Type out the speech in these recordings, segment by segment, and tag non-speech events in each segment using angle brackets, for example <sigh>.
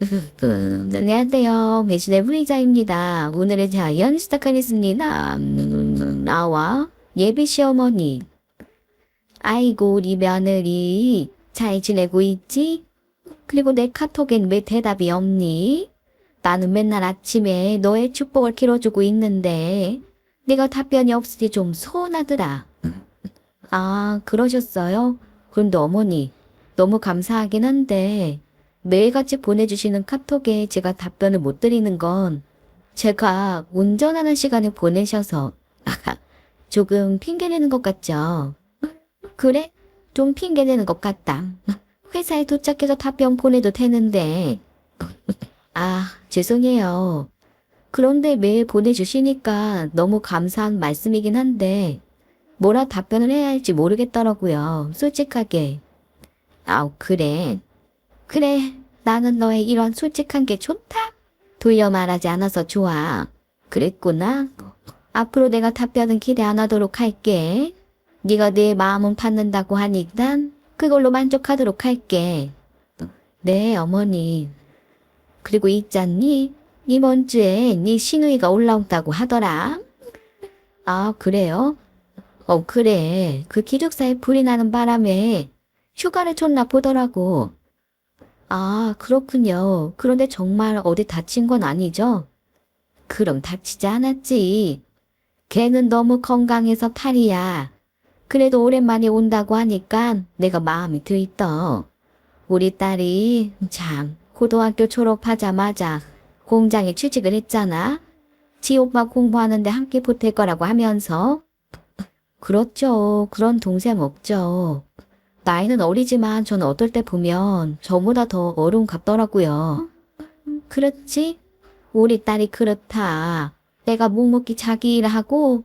음, 안녕하세요. 배신의 후이자입니다. 오늘의 자연 시작하겠습니다. 음, 나와 예비 시어머니. 아이고, 우리 며느리. 잘 지내고 있지? 그리고 내 카톡엔 왜 대답이 없니? 나는 맨날 아침에 너의 축복을 길어주고 있는데, 네가 답변이 없으니 좀 서운하더라. 아, 그러셨어요? 그런데 어머니, 너무 감사하긴 한데, 매일같이 보내주시는 카톡에 제가 답변을 못 드리는 건 제가 운전하는 시간을 보내셔서 조금 핑계내는 것 같죠? 그래? 좀 핑계내는 것 같다. 회사에 도착해서 답변 보내도 되는데. 아, 죄송해요. 그런데 매일 보내주시니까 너무 감사한 말씀이긴 한데 뭐라 답변을 해야 할지 모르겠더라고요. 솔직하게. 아우, 그래. 그래, 나는 너의 이런 솔직한 게 좋다. 돌려 말하지 않아서 좋아. 그랬구나. 앞으로 내가 답변은 기대 안 하도록 할게. 네가 내 마음은 받는다고 하니까 그걸로 만족하도록 할게. 네, 어머니. 그리고 있잖니? 이번 주에 네 신우이가 올라온다고 하더라. 아, 그래요? 어, 그래. 그 기숙사에 불이 나는 바람에 휴가를 줬나 보더라고. 아, 그렇군요. 그런데 정말 어디 다친 건 아니죠? 그럼 다치지 않았지. 걔는 너무 건강해서 탈이야. 그래도 오랜만에 온다고 하니까 내가 마음이 들떠. 우리 딸이 참 고등학교 졸업하자마자 공장에 취직을 했잖아. 지 오빠 공부하는데 함께 보탤 거라고 하면서. 그렇죠. 그런 동생 없죠. 나이는 어리지만 저는 어떨 때 보면 저보다 더 어른 같더라고요. 그렇지? 우리 딸이 그렇다. 내가 묵묵히 자기 일을 하고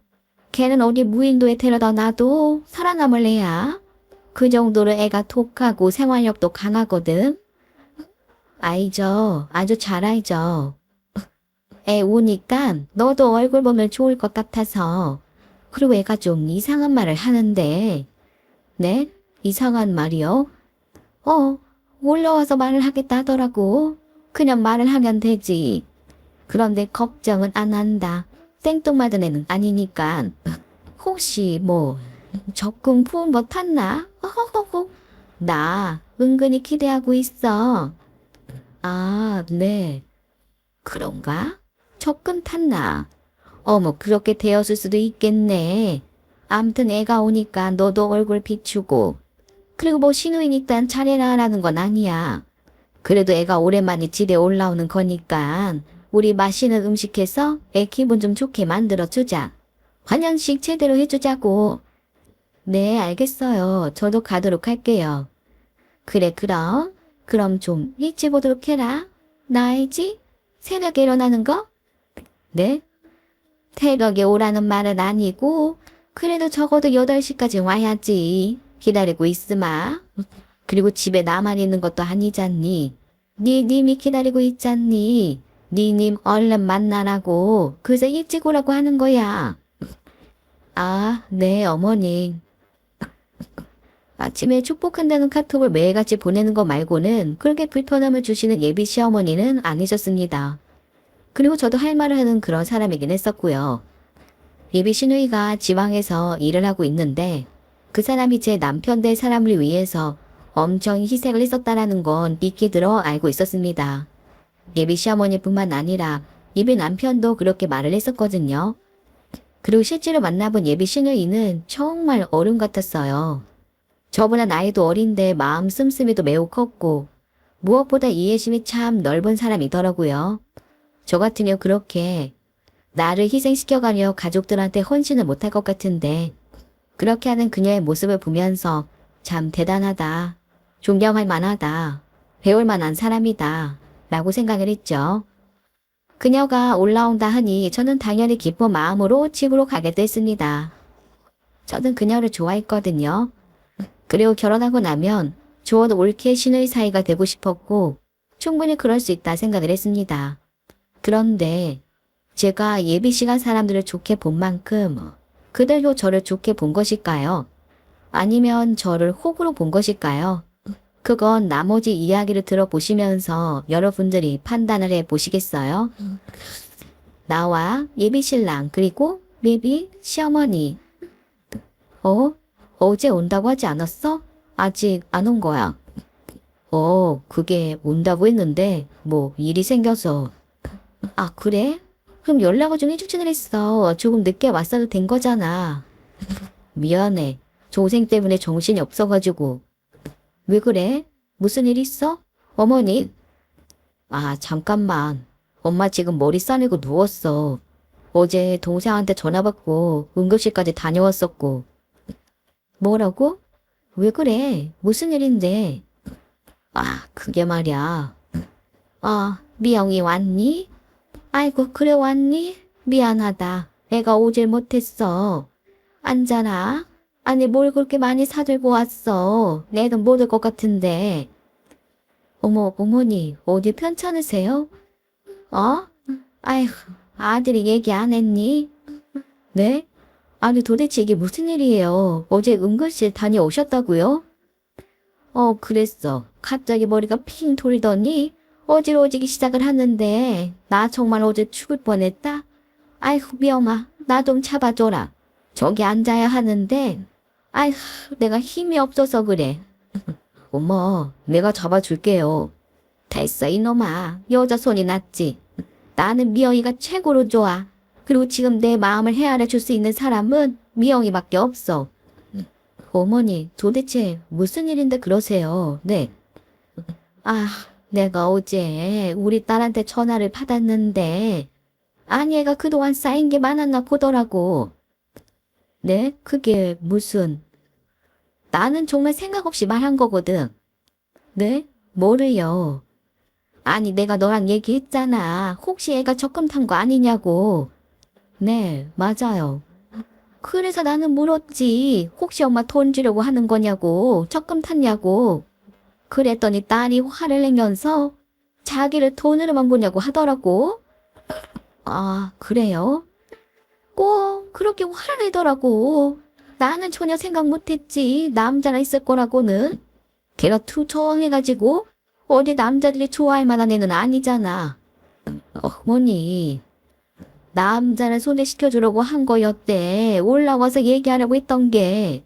걔는 어디 무인도에 데려다 놔도 살아남을 애야. 그 정도로 애가 독하고 생활력도 강하거든. 알죠. 아주 잘 알죠. 애 오니까 너도 얼굴 보면 좋을 것 같아서. 그리고 애가 좀 이상한 말을 하는데. 네? 이상한 말이요? 어, 올라와서 말을 하겠다 하더라고. 그냥 말을 하면 되지. 그런데 걱정은 안 한다. 생뚱맞은 애는 아니니까. 혹시 뭐 적금 부은 뭐 탔나? 어허허허. 나 은근히 기대하고 있어. 아, 네. 그런가? 적금 탔나? 어머, 그렇게 되었을 수도 있겠네. 암튼 애가 오니까 너도 얼굴 비추고 그리고 뭐 신우이니까 잘해라 하라는 건 아니야. 그래도 애가 오랜만에 집에 올라오는 거니까 우리 맛있는 음식 해서 애 기분 좀 좋게 만들어주자. 환영식 제대로 해주자고. 네, 알겠어요. 저도 가도록 할게요. 그래, 그럼. 그럼 좀 일찍 오도록 해라. 나 알지? 새벽에 일어나는 거? 네? 새벽에 오라는 말은 아니고, 그래도 적어도 8시까지 와야지. 기다리고 있으마. 그리고 집에 나만 있는 것도 아니잖니. 네 님이 기다리고 있잖니. 네님 얼른 만나라고 그새 일찍 오라고 하는 거야. 아, 네, 어머니. 아침에 축복한다는 카톡을 매일같이 보내는 것 말고는 그렇게 불편함을 주시는 예비 시어머니는 아니셨습니다. 그리고 저도 할 말을 하는 그런 사람이긴 했었고요. 예비 시누이가 지방에서 일을 하고 있는데 그 사람이 제 남편 될 사람을 위해서 엄청 희생을 했었다라는 건 익히 들어 알고 있었습니다. 예비 시어머니뿐만 아니라 예비 남편도 그렇게 말을 했었거든요. 그리고 실제로 만나본 예비 시누이는 정말 어른 같았어요. 저보다 나이도 어린데 마음 씀씀이도 매우 컸고 무엇보다 이해심이 참 넓은 사람이더라고요. 저 같으면 그렇게 나를 희생시켜가며 가족들한테 헌신을 못할 것 같은데 그렇게 하는 그녀의 모습을 보면서 참 대단하다. 존경할 만하다. 배울 만한 사람이다. 라고 생각을 했죠. 그녀가 올라온다 하니 저는 당연히 기쁜 마음으로 집으로 가게 됐습니다. 저는 그녀를 좋아했거든요. 그리고 결혼하고 나면 좋은 올케 신의 사이가 되고 싶었고 충분히 그럴 수 있다 생각을 했습니다. 그런데 제가 예비 시간 사람들을 좋게 본 만큼 그들도 저를 좋게 본 것일까요? 아니면 저를 호구로 본 것일까요? 그건 나머지 이야기를 들어보시면서 여러분들이 판단을 해 보시겠어요? 나와 예비 신랑 그리고 예비 시어머니. 어? 어제 온다고 하지 않았어? 아직 안 온 거야. 어, 그게 온다고 했는데 뭐 일이 생겨서. 아, 그래? 그럼 연락을 좀 해주지는 했어. 조금 늦게 왔어도 된 거잖아. 미안해. 조생 때문에 정신이 없어가지고. 왜 그래? 무슨 일 있어? 어머니? 아, 잠깐만. 엄마 지금 머리 싸매고 누웠어. 어제 동생한테 전화 받고 응급실까지 다녀왔었고. 뭐라고? 왜 그래? 무슨 일인데? 아, 그게 말이야. 아, 미영이 왔니? 아이고, 그래 왔니? 미안하다. 애가 오질 못했어. 앉아라. 아니, 뭘 그렇게 많이 사들고 왔어. 내는 못올것 같은데. 어머, 어머니, 어디 편찮으세요? 어? 아이고, 아들이 얘기 안 했니? 네? 아니, 도대체 이게 무슨 일이에요? 어제 응급실 다녀오셨다고요? 어, 그랬어. 갑자기 머리가 핑 돌더니 어지러워지기 시작을 하는데 나 정말 어제 죽을 뻔했다. 아이고, 미영아, 나 좀 잡아줘라. 저기 앉아야 하는데 아이고, 내가 힘이 없어서 그래. <laughs> 어머, 내가 잡아줄게요. 됐어, 이놈아. 여자 손이 낫지. 나는 미영이가 최고로 좋아. 그리고 지금 내 마음을 헤아려 줄 수 있는 사람은 미영이밖에 없어. 어머니, 도대체 무슨 일인데 그러세요? 네. 아, 내가 어제 우리 딸한테 전화를 받았는데, 아니, 애가 그동안 쌓인 게 많았나 보더라고. 네? 그게 무슨. 나는 정말 생각 없이 말한 거거든. 네? 뭐를요? 아니, 내가 너랑 얘기했잖아. 혹시 애가 적금 탄 거 아니냐고. 네, 맞아요. 그래서 나는 물었지. 혹시 엄마 돈 주려고 하는 거냐고. 적금 탔냐고. 그랬더니 딸이 화를 내면서 자기를 돈으로만 보냐고 하더라고. 아, 그래요? 꼭 그렇게 화를 내더라고. 나는 전혀 생각 못했지. 남자나 있을 거라고는. 걔가 투정해가지고 어디 남자들이 좋아할 만한 애는 아니잖아. 어머니, 남자를 소개시켜주려고 한 거였대. 올라와서 얘기하려고 했던 게.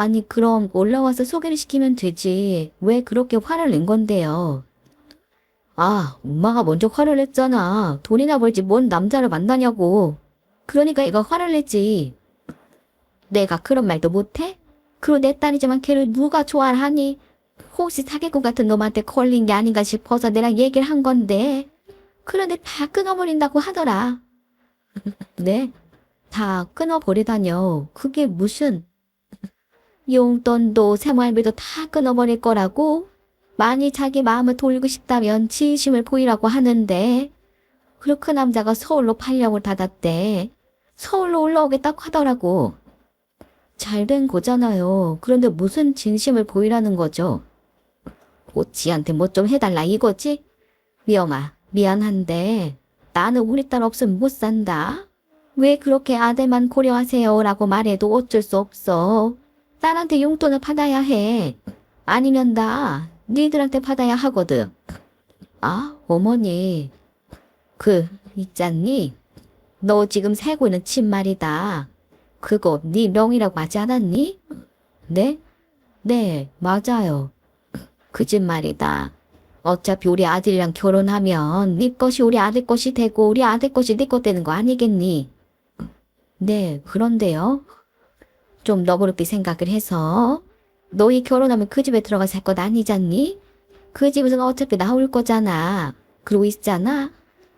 아니, 그럼 올라와서 소개를 시키면 되지. 왜 그렇게 화를 낸 건데요? 아, 엄마가 먼저 화를 냈잖아. 돈이나 벌지 뭔 남자를 만나냐고. 그러니까 얘가 화를 냈지. 내가 그런 말도 못해? 그리고 내 딸이지만 걔를 누가 좋아하니? 혹시 사기꾼 같은 놈한테 걸린 게 아닌가 싶어서 내랑 얘기를 한 건데. 그런데 다 끊어버린다고 하더라. <laughs> 네? 다 끊어버리다뇨. 그게 무슨 용돈도 생활비도 다 끊어버릴 거라고? 많이 자기 마음을 돌리고 싶다면 진심을 보이라고 하는데 그리고 그 남자가 서울로 팔려고 닫았대. 서울로 올라오겠다고 하더라고. 잘 된 거잖아요. 그런데 무슨 진심을 보이라는 거죠? 오치한테 뭐 좀 해달라 이거지? 미영아, 미안한데 나는 우리 딸 없으면 못 산다. 왜 그렇게 아들만 고려하세요? 라고 말해도 어쩔 수 없어. 딸한테 용돈을 받아야 해. 아니면 나 니들한테 받아야 하거든. 아, 어머니. 그, 있잖니? 너 지금 살고 있는 집 말이다. 그거 네 명이라고 하지 않았니? 네? 네, 맞아요. 그 집 말이다. 어차피 우리 아들이랑 결혼하면 네 것이 우리 아들 것이 되고 우리 아들 것이 네 것 되는 거 아니겠니? 네, 그런데요. 좀 너그럽게 생각을 해서 너희 결혼하면 그 집에 들어가 살 것 아니잖니? 그 집에서는 어차피 나올 거잖아. 그러고 있잖아.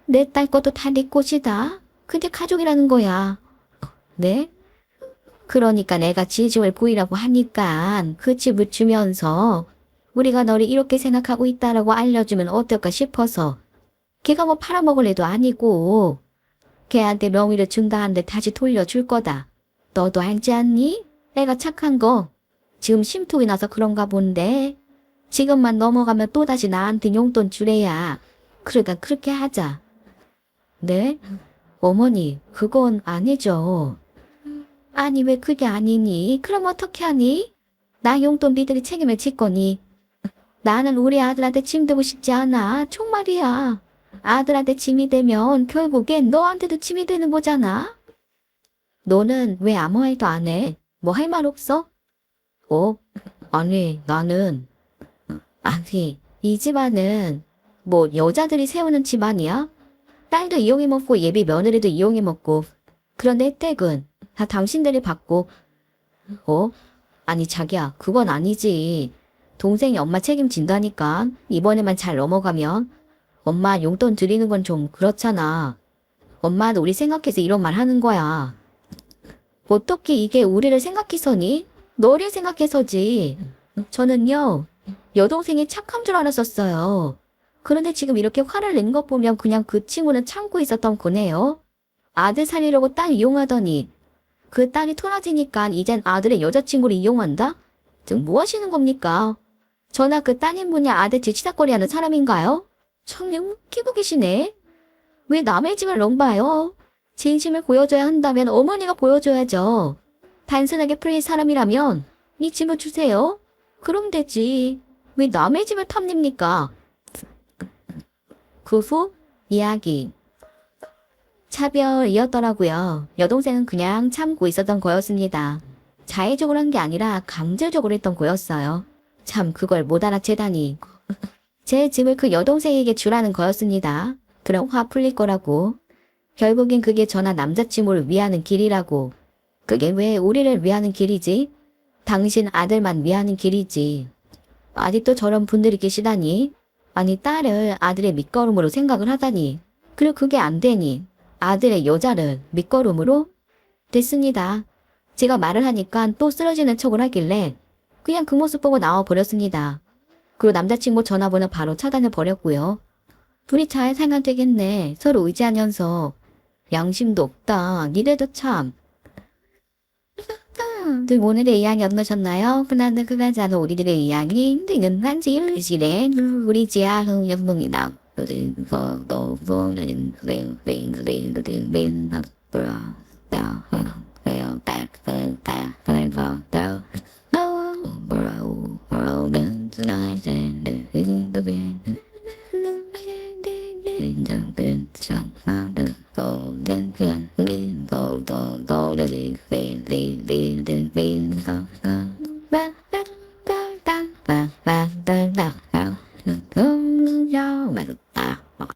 내 딸 것도 다 네 것이다. 근데 가족이라는 거야. 네? 그러니까 내가 지집을 보이라고 하니까 그 집을 주면서 우리가 너를 이렇게 생각하고 있다라고 알려주면 어떨까 싶어서 걔가 뭐 팔아먹을 애도 아니고 걔한테 명의를 준다 한데 다시 돌려줄 거다. 너도 알지 않니? 애가 착한 거 지금 심통이 나서 그런가 본데 지금만 넘어가면 또다시 나한테 용돈 주래야. 그러니까 그렇게 하자. 네? 어머니, 그건 아니죠. 아니, 왜 그게 아니니? 그럼 어떻게 하니? 나 용돈 니들이 책임을 질 거니? 나는 우리 아들한테 짐 되고 싶지 않아. 총말이야. 아들한테 짐이 되면 결국엔 너한테도 짐이 되는 거잖아. 너는 왜 아무 말도 안 해? 뭐 할 말 없어? 어? 아니, 나는. 아니, 이 집안은 뭐 여자들이 세우는 집안이야? 딸도 이용해 먹고 예비 며느리도 이용해 먹고 그런 혜택은 다 당신들이 받고 어? 아니 자기야 그건 아니지 동생이 엄마 책임진다니까 이번에만 잘 넘어가면 엄마 용돈 드리는 건 좀 그렇잖아 엄마는 우리 생각해서 이런 말 하는 거야 어떻게 이게 우리를 생각해서니? 너를 생각해서지 저는요 여동생이 착한 줄 알았었어요 그런데 지금 이렇게 화를 낸 것 보면 그냥 그 친구는 참고 있었던 거네요. 아들 살리려고 딸 이용하더니 그 딸이 토라지니까 이젠 아들의 여자친구를 이용한다? 지금 뭐 하시는 겁니까? 저나 그 따님분이 아들 뒤치다거리 하는 사람인가요? 참 웃기고 계시네. 왜 남의 집을 넘봐요? 진심을 보여줘야 한다면 어머니가 보여줘야죠. 단순하게 풀릴 사람이라면 이 집을 주세요. 그럼 되지. 왜 남의 집을 탐냅니까? 그 후 이야기. 차별이었더라고요. 여동생은 그냥 참고 있었던 거였습니다. 자의적으로 한 게 아니라 강제적으로 했던 거였어요. 참 그걸 못 알아채다니. <laughs> 제 짐을 그 여동생에게 주라는 거였습니다. 그럼 화 풀릴 거라고. 결국엔 그게 저나 남자친구를 위하는 길이라고. 그게 왜 우리를 위하는 길이지? 당신 아들만 위하는 길이지. 아직도 저런 분들이 계시다니. 아니 딸을 아들의 밑거름으로 생각을 하다니 그리고 그게 안 되니 아들의 여자를 밑거름으로 됐습니다. 제가 말을 하니까 또 쓰러지는 척을 하길래 그냥 그 모습 보고 나와 버렸습니다. 그리고 남자친구 전화번호 바로 차단해 버렸고요. 둘이 잘 살면 되겠네. 서로 의지하면서 양심도 없다. 니네도 참. 늘 오늘의 이야기 어떠셨나요? 그나는 그나저나 우리들의 이야기 등은 한지 일시래 우리 지하 흥연봉이다.